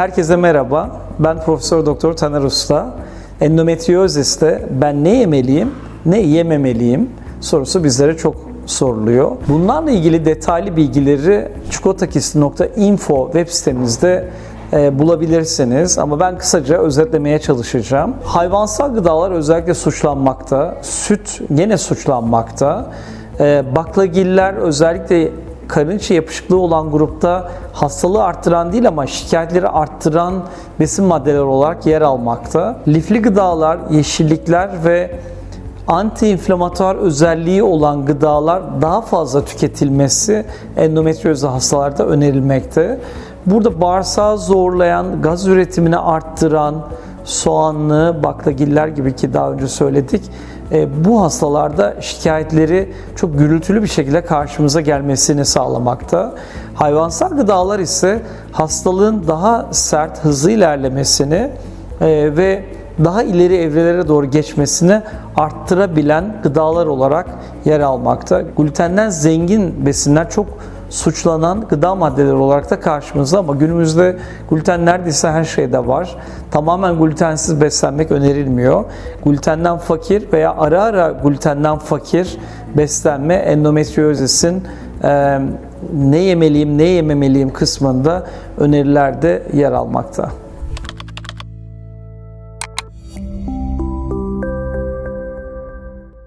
Herkese merhaba. Ben Profesör Doktor Taner Usta. Endometrioziste ben ne yemeliyim, ne yememeliyim sorusu bizlere çok soruluyor. Bunlarla ilgili detaylı bilgileri çikolatakisi.info web sitemizde e, bulabilirsiniz. Ama ben kısaca özetlemeye çalışacağım. Hayvansal gıdalar özellikle suçlanmakta. Süt gene suçlanmakta. E, baklagiller özellikle karın içi yapışıklığı olan grupta hastalığı arttıran değil ama şikayetleri arttıran besin maddeleri olarak yer almakta. Lifli gıdalar, yeşillikler ve anti-inflamatuar özelliği olan gıdalar daha fazla tüketilmesi endometrioz hastalarda önerilmekte. Burada bağırsağı zorlayan, gaz üretimini arttıran, soğanlı, baklagiller gibi ki daha önce söyledik. E, bu hastalarda şikayetleri çok gürültülü bir şekilde karşımıza gelmesini sağlamakta. Hayvansal gıdalar ise hastalığın daha sert, hızlı ilerlemesini e, ve daha ileri evrelere doğru geçmesini arttırabilen gıdalar olarak yer almakta. Glutenden zengin besinler çok suçlanan gıda maddeleri olarak da karşımızda ama günümüzde gluten neredeyse her şeyde var. Tamamen glutensiz beslenmek önerilmiyor. Glutenden fakir veya ara ara glutenden fakir beslenme endometriozisin e, ne yemeliyim, ne yememeliyim kısmında önerilerde yer almakta.